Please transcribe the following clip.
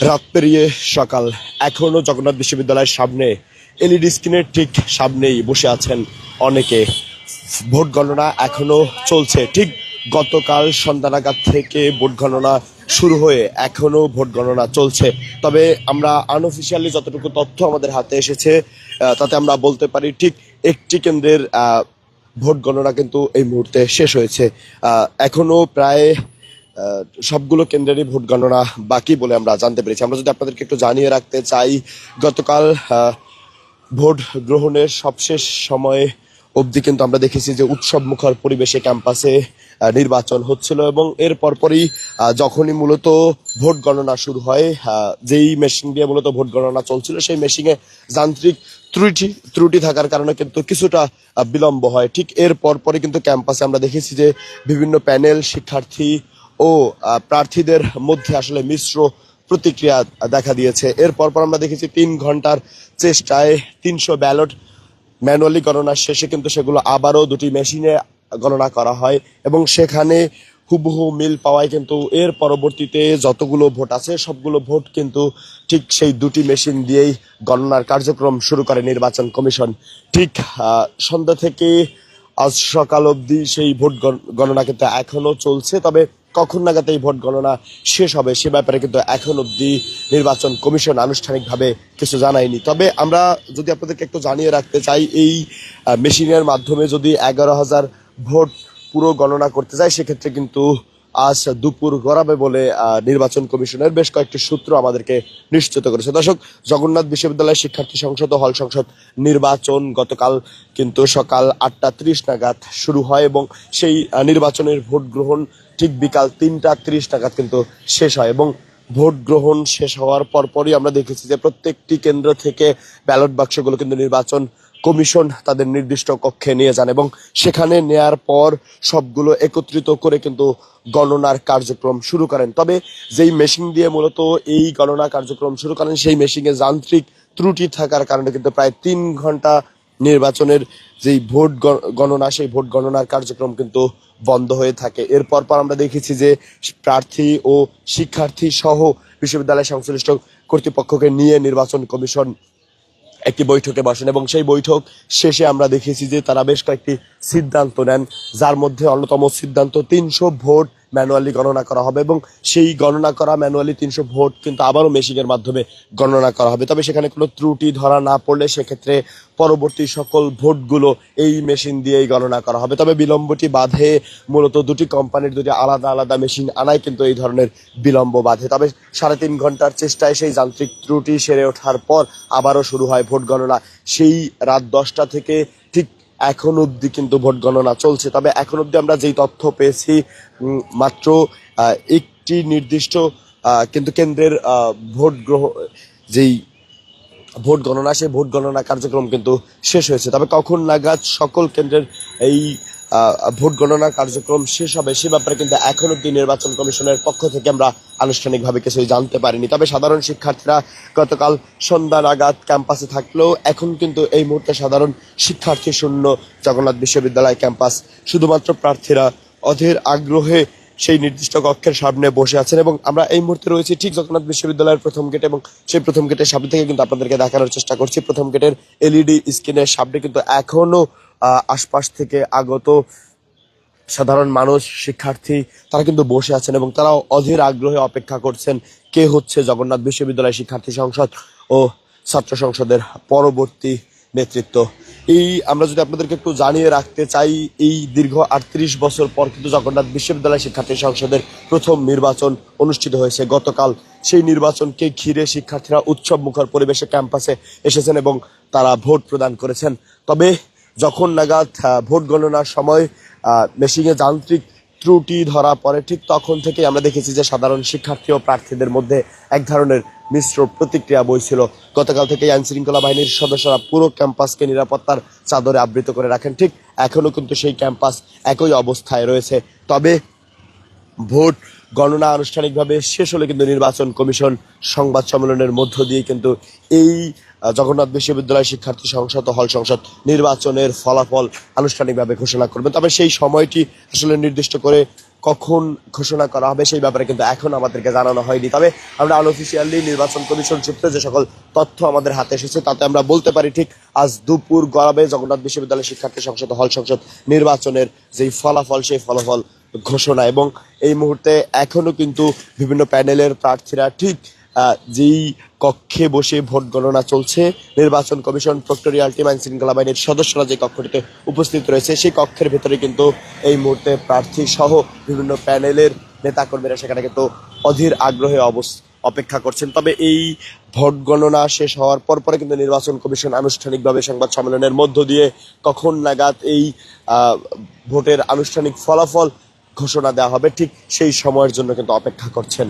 রাত পেরিয়ে সকাল। এখনও জগন্নাথ বিশ্ববিদ্যালয়ের সামনে এলইডি স্ক্রিনের ঠিক সামনেই বসে আছেন অনেকে। ভোট গণনা এখনও চলছে। ঠিক গতকাল সন্ধ্যা নাগাদ থেকে ভোট গণনা শুরু হয়ে এখনও ভোট গণনা চলছে। তবে আমরা আনঅফিসিয়ালি যতটুকু তথ্য আমাদের হাতে এসেছে তাতে আমরা বলতে পারি ঠিক একটি কেন্দ্রের ভোট গণনা কিন্তু এই মুহূর্তে শেষ হয়েছে। আহ, এখনও প্রায় সবগুলো কেন্দ্রেরই ভোট গণনা বাকি বলে আমরা জানতে পেরেছি। আমরা যদি আপনাদেরকে একটু জানিয়ে রাখতে চাই, গতকাল ভোট গ্রহণের সবশেষ সময়ে অবধি কিন্তু আমরা দেখেছি যে উৎসব মুখর পরিবেশে ক্যাম্পাসে নির্বাচন হচ্ছিল এবং এর পরপরই যখনই মূলত ভোট গণনা শুরু হয় যেই মেশিন দিয়ে মূলত ভোট গণনা চলছিল, সেই মেশিনে যান্ত্রিক ত্রুটি ত্রুটি থাকার কারণে কিন্তু কিছুটা বিলম্ব হয়। ঠিক এর পরপরই কিন্তু ক্যাম্পাসে আমরা দেখেছি যে বিভিন্ন প্যানেল শিক্ষার্থী ও প্রার্থীদের মধ্যে আসলে মিশ্র প্রতিক্রিয়া দেখা দিয়েছে। এর পরপর আমরা দেখেছি তিন ঘণ্টার চেষ্টায় তিনশো ব্যালট ম্যানুয়ালি গণনার শেষে কিন্তু সেগুলো আবারও দুটি মেশিনে গণনা করা হয় এবং সেখানে হুবহু মিল পাওয়ায় কিন্তু এর পরবর্তীতে যতগুলো ভোট আছে, সবগুলো ভোট কিন্তু ঠিক সেই দুটি মেশিন দিয়েই গণনার কার্যক্রম শুরু করে নির্বাচন কমিশন। ঠিক সন্ধ্যা থেকে আজ সকাল অবধি সেই ভোট গণ- গণনা কিন্তু এখনও চলছে। তবে কখন নাগাদ এই ভোট গণনা শেষ হবে সে ব্যাপারে কিন্তু এখন অবধি নির্বাচন কমিশন আনুষ্ঠানিকভাবে কিছু জানায়নি। তবে আমরা যদি আপনাদেরকে একটু জানিয়ে রাখতে চাই, এই মেশিনের মাধ্যমে যদি এগারো হাজার ভোট পুরো গণনা করতে যায় সেক্ষেত্রে কিন্তু আজ দুপুর গড়াবে বলে নির্বাচন কমিশনের বেশ কয়েকটি সূত্র আমাদেরকে নিশ্চিত করেছে। দর্শক, জগন্নাথ বিশ্ববিদ্যালয়ের শিক্ষার্থী সংসদ ও হল সংসদ নির্বাচন গতকাল কিন্তু সকাল আটটা ত্রিশ নাগাদ শুরু হয় এবং সেই নির্বাচনের ভোট গ্রহণ ঠিক বিকাল তিনটা ত্রিশ নাগাদ কিন্তু শেষ হয় এবং ভোট গ্রহণ শেষ হওয়ার পরপরই আমরা দেখেছি যে প্রত্যেকটি কেন্দ্র থেকে ব্যালট বাক্সগুলো কিন্তু নির্বাচন কমিশন তাদের নির্দিষ্ট কক্ষে নিয়ে যান এবং সেখানে নেয়ার পর সবগুলো একত্রিত করে কিন্তু গণনার কার্যক্রম শুরু করেন। তবে যেই মেশিন দিয়ে মূলত এই গণনা কার্যক্রম শুরু করেন, সেই মেশিনে যান্ত্রিক ত্রুটি থাকার কারণে কিন্তু প্রায় তিন ঘণ্টা নির্বাচনের যেই ভোট গণনা, সেই ভোট গণনার কার্যক্রম কিন্তু বন্ধ হয়ে থাকে। এরপর পর আমরা দেখেছি যে প্রার্থী ও শিক্ষার্থী সহ বিশ্ববিদ্যালয় সংশ্লিষ্ট কর্তৃপক্ষকে নিয়ে নির্বাচন কমিশন একটি বৈঠকে বসেন এবং সেই বৈঠক শেষে আমরা দেখেছি যে তারা বেশ কয়েকটি সিদ্ধান্ত নেন, যার মধ্যে অন্যতম সিদ্ধান্ত তিনশো ভোট ম্যানুয়ালি গণনা করা হবে এবং সেই গণনা করা ম্যানুয়ালি তিনশো ভোট কিন্তু আবারও মেশিনের মাধ্যমে গণনা করা হবে। তবে সেখানে কোনো ত্রুটি ধরা না পড়লে সেক্ষেত্রে পরবর্তী সকল ভোটগুলো এই মেশিন দিয়েই গণনা করা হবে। তবে বিলম্বটি বাধে, মূলত দুটি কোম্পানির দুটি আলাদা আলাদা মেশিন আনায় কিন্তু এই ধরনের বিলম্ব বাধে। তবে সাড়ে তিন ঘণ্টার চেষ্টায় সেই যান্ত্রিক ত্রুটি সেরে ওঠার পর আবারও শুরু হয় ভোট গণনা। সেই রাত দশটা থেকে ঠিক এখন অবধি কিন্তু ভোট গণনা চলছে। তবে এখন অবধি আমরা যেই তথ্য পেয়েছি মাত্র একটি নির্দিষ্ট কিন্তু কেন্দ্রের ভোট গ্রহ, যেই ভোট গণনা, সেই ভোট গণনা কার্যক্রম কিন্তু শেষ হয়েছে। তবে কখন নাগাদ সকল কেন্দ্রের এই ভোট গণনা কার্যক্রম শেষ হবে সে ব্যাপারে কিন্তু এখন অব্দি নির্বাচন কমিশনের পক্ষ থেকে আমরা আনুষ্ঠানিকভাবে কিছুই জানতে পারিনি। তবে সাধারণ শিক্ষার্থীরা গতকাল সন্ধ্যা নাগাদ ক্যাম্পাসে থাকলেও এখন কিন্তু এই মুহূর্তে সাধারণ শিক্ষার্থী শূন্য। জগন্নাথ বিশ্ববিদ্যালয় ক্যাম্পাস শুধুমাত্র প্রার্থীরা অধীর আগ্রহে সেই নির্দিষ্ট কক্ষের সামনে বসে আছেন এবং আমরা এই মুহূর্তে রয়েছি ঠিক জগন্নাথ বিশ্ববিদ্যালয়ের প্রথম গেট এবং সেই প্রথম গেটের সামনে থেকে কিন্তু আপনাদেরকে দেখানোর চেষ্টা করছি। প্রথম গেটের এলইডি স্ক্রিনের সামনে কিন্তু এখনও আহ, আশপাশ থেকে আগত সাধারণ মানুষ, শিক্ষার্থী, তারা কিন্তু বসে আছেন এবং তারা অধীর আগ্রহে অপেক্ষা করছেন কে হচ্ছে জগন্নাথ বিশ্ববিদ্যালয় শিক্ষার্থী সংসদ ও ছাত্র সংসদের পরবর্তী নেতৃত্ব। এই আমরা যদি আপনাদেরকে একটু জানিয়ে রাখতে চাই, এই দীর্ঘ আটত্রিশ বছর পর কিন্তু জগন্নাথ বিশ্ববিদ্যালয় শিক্ষার্থী সংসদের প্রথম নির্বাচন অনুষ্ঠিত হয়েছে। গতকাল সেই নির্বাচনকে ঘিরে শিক্ষার্থীরা উৎসব মুখর পরিবেশে ক্যাম্পাসে এসেছেন এবং তারা ভোট প্রদান করেছেন। তবে যখন নাগাদ ভোট গণনার সময় মেশিনে যান্ত্রিক ত্রুটি ধরা পড়ে, ঠিক তখন থেকে আমরা দেখেছি যে সাধারণ শিক্ষার্থী ও প্রার্থীদের মধ্যে এক ধরনের মিশ্র প্রতিক্রিয়া বইছিল। গতকাল থেকে আইন শৃঙ্খলা বাহিনীর সদস্যরা পুরো ক্যাম্পাসকে নিরাপত্তার চাদরে আবৃত করে রাখেন। ঠিক এখনও কিন্তু সেই ক্যাম্পাস একই অবস্থায় রয়েছে। তবে ভোট গণনা আনুষ্ঠানিকভাবে শেষ হলে কিন্তু নির্বাচন কমিশন সংবাদ সম্মেলনের মধ্য দিয়ে কিন্তু এই জগন্নাথ বিশ্ববিদ্যালয় শিক্ষার্থী সংসদ হল সংসদ নির্বাচনের ফলাফল আনুষ্ঠানিকভাবে ঘোষণা করবেন। তবে সেই সময়টি আসলে নির্দিষ্ট করে কখন ঘোষণা করা হবে সেই ব্যাপারে কিন্তু এখন আমাদেরকে জানানো হয়নি। তবে আমরা আনঅফিসিয়ালি নির্বাচন কমিশন সূত্রে যে সকল তথ্য আমাদের হাতে এসেছে, তাতে আমরা বলতে পারি ঠিক আজ দুপুর গড়াবে জগন্নাথ বিশ্ববিদ্যালয় শিক্ষার্থী সংসদ হল সংসদ নির্বাচনের যেই ফলাফল, সেই ফলাফল ঘোষণা এবং এই মুহূর্তে এখনও কিন্তু বিভিন্ন প্যানেলের প্রার্থীরা ঠিক যেই কক্ষে বসে ভোট গণনা চলছে, নির্বাচন কমিশন প্রক্টোরিয়াল টিম আইন শৃঙ্খলা বাহিনীর সদস্যরা যে কক্ষটিতে উপস্থিত রয়েছে, সেই কক্ষের ভেতরে কিন্তু এই মুহূর্তে প্রার্থী সহ বিভিন্ন প্যানেলের নেতাকর্মীরা সেখানে কিন্তু অধীর আগ্রহে অবস- অপেক্ষা করছেন। তবে এই ভোট গণনা শেষ হওয়ার পর পরে কিন্তু নির্বাচন কমিশন আনুষ্ঠানিকভাবে সংবাদ সম্মেলনের মধ্য দিয়ে কখন নাগাদ এই ভোটের আনুষ্ঠানিক ফলাফল ঘোষণা দেওয়া হবে। ঠিক সেই সময়ের জন্য কিন্তু অপেক্ষা করছেন